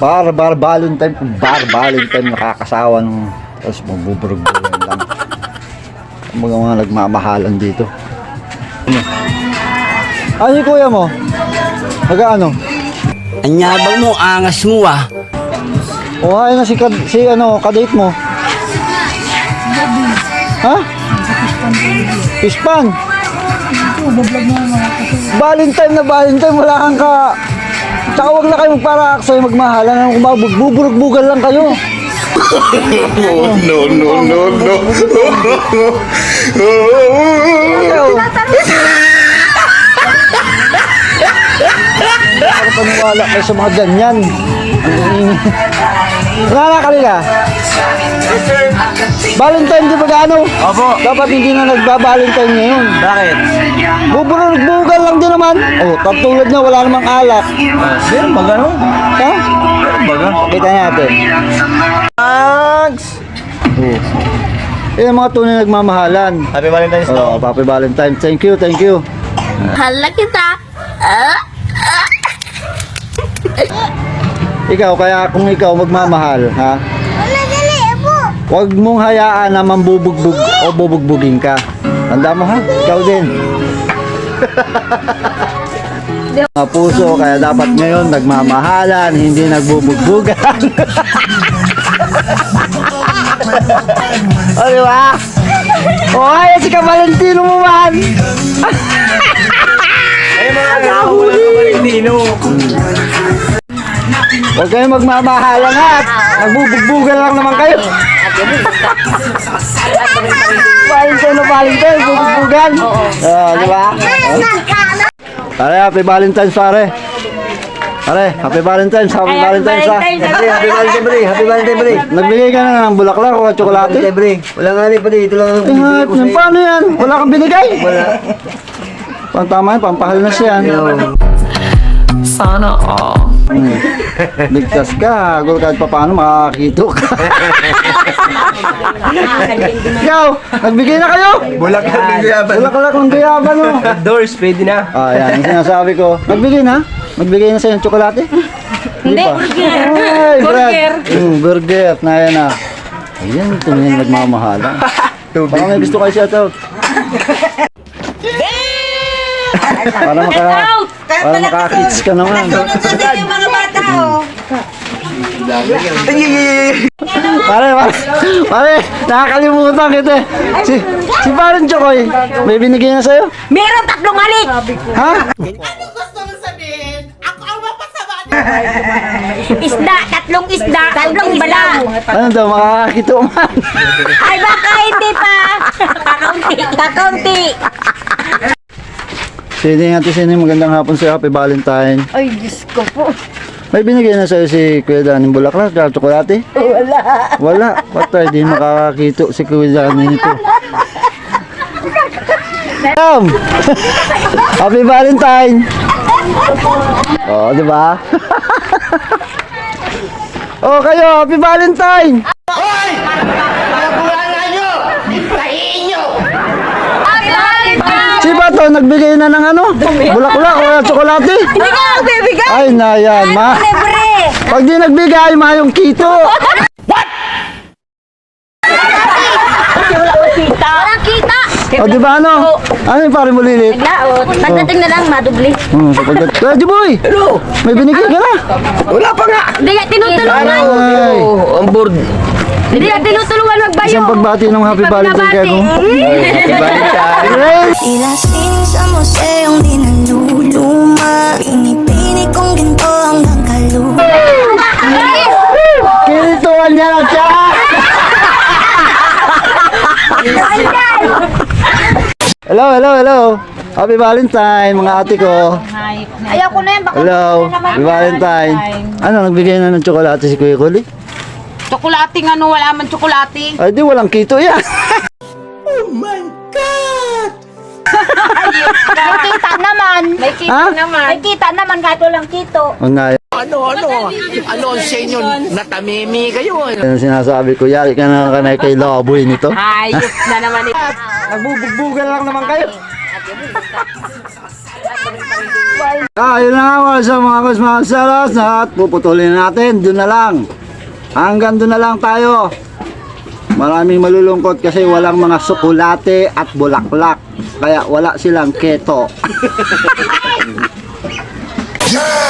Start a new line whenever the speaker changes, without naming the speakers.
Bar, bar, Valentine, bar, Valentine, nakakasawa ng, tapos magbuburog-bugan lang. Ang mga mga nagmamahalan dito. Ano yung kuya mo? Nag-ano?
Anyabang mo, angas mo ah.
O ayun na si, kad, si ano, kadate mo. Ha? Pispan. Valentine na Valentine, wala kang ka... Tsaka huwag na kayo magpara sa'yo magmahalan. Ano kung ba, buburug-bugal lang kayo.
no, no, no, no.
Para paniwala kayo sa mga ganyan. Ang ingin. Wala na kanila. Valentine di ba gaano?
Opo.
Dapat hindi na nagba-Valentine ngayon.
Bakit?
Buburug-bugal lang din naman. Oh, katulad niya, wala namang alak.
Meron ba gano'n?
Ha?
Baga?
Kita natin.
Thanks!
Oh. Yan ang mga tunay na nagmamahalan.
Happy Valentine's
Oh, Happy Valentine. Thank you, thank you.
Hala kita. Ah,
Ikaw, kaya kung ikaw magmamahal, ha? Huwag mong hayaan na mambubugbog o bubugbugin ka. Tanda mo ha? Ikaw din. Mga puso, kaya dapat ngayon nagmamahalan, hindi nagbubugbugan. o, di ba? O, ay, si ka Valentino mo man. Huwag kayong magmamahalan ha. Nagbubugbugan lang naman kayo. Valentine na Valentine, bubugbugan. Oo, di ba? Pare, happy Valentine's pare. Pare, happy Valentine's, happy Valentine's ha.
Happy Valentine Bre, Happy Valentine Bre.
Nagbigay ka na ng bulaklak o tsokolate?
Valentine Bre. Wala nga rin pa dito lang ang
nga,
bibigay ko sa'yo.
paano yan? Wala kang binigay?
Wala.
Pantama yan, pampahal na siya.
Sana all.
Hmm. Ligtas ka, hagol kahit pa paano makakakito ka. Ikaw, nagbigay na kayo?
Bulak ka ng guyaban.
Bulaklak ng gayaban mo.
Doors, pwede na.
Ah, yan, yung sinasabi ko. Nagbigay na? Nagbigay na sa'yo ng tsokolate? Hindi pa. Ay, burger. Mm, burger. Na yan na. Ayan, ito na yung nagmamahalan. Baka may gusto kayo shout out. para maka para makakits ka naman.
yung mga bata, oh.
Pare, pare, pare, nakakalimutan kita. eh. Si, si Parang Chokoy, may binigay na sa'yo?
Meron tatlong halik.
Ha?
Isda, tatlong isda, tatlong bala.
Ano daw, makakakito man.
Ay, baka hindi pa. Kakaunti, kakaunti.
Yung ate, sino yung magandang hapon sa'yo? Happy Valentine.
Ay, Diyos ko po.
May binigay na sa'yo si Kuya Daning Bulaklak, tsaka tsokolate? Wala. Wala. Patay, di makakakito si Kuya Daning nito. Ma'am! Happy Valentine! Oo, di ba? oh, kayo, Happy Valentine! Bato, nagbigay na ng ano? Bulaklak o tsokolate?
Hindi ka nagbibigay.
Ay, na yan, ma.
Libre.
Pag di nagbigay, mayong kito.
Kita. Walang kita.
O, di ba ano? Ano yung pare mo lilit?
Laot. Pagdating na lang, madubli.
Hmm, sapagkat... Kuya Boy!
Hello!
May binigay ka na!
Wala pa nga!
Hindi nga tinutulungan.
Ay!
Oh, ang board.
Hindi nga tinutulungan magbayo.
Isang pagbati ng Happy Valentine kayo.
Happy Valentine.
Tila sining sa museong di naluluma Pinipini kong ginto hanggang kaluma
Kinituan niya lang siya! Hello, hello, hello! Happy Valentine, mga ate ko.
Ayaw ko na yan. Baka
Hello, Happy Valentine. Ano, nagbigay na ng tsokolate si Kuya Kuli?
Tsokolating ano, wala man tsokolating.
Ay, di, walang kito yan.
May kita naman. May kita
Ha?
naman. May kita naman kahit walang kito.
Ang nga
Ano, ano? Ano ang sa inyo? Natamimi kayo.
Ano sinasabi ko, yari ka na kanay kay Laboy nito.
Hayop na naman ito.
Nagbubugbugan lang naman kayo. Ah, yun na nga mga sa mga kusmasalas at puputulin natin. Doon na lang. Hanggang doon na lang tayo. Maraming malulungkot kasi walang mga sukulate at bulaklak. Kaya wala silang keto.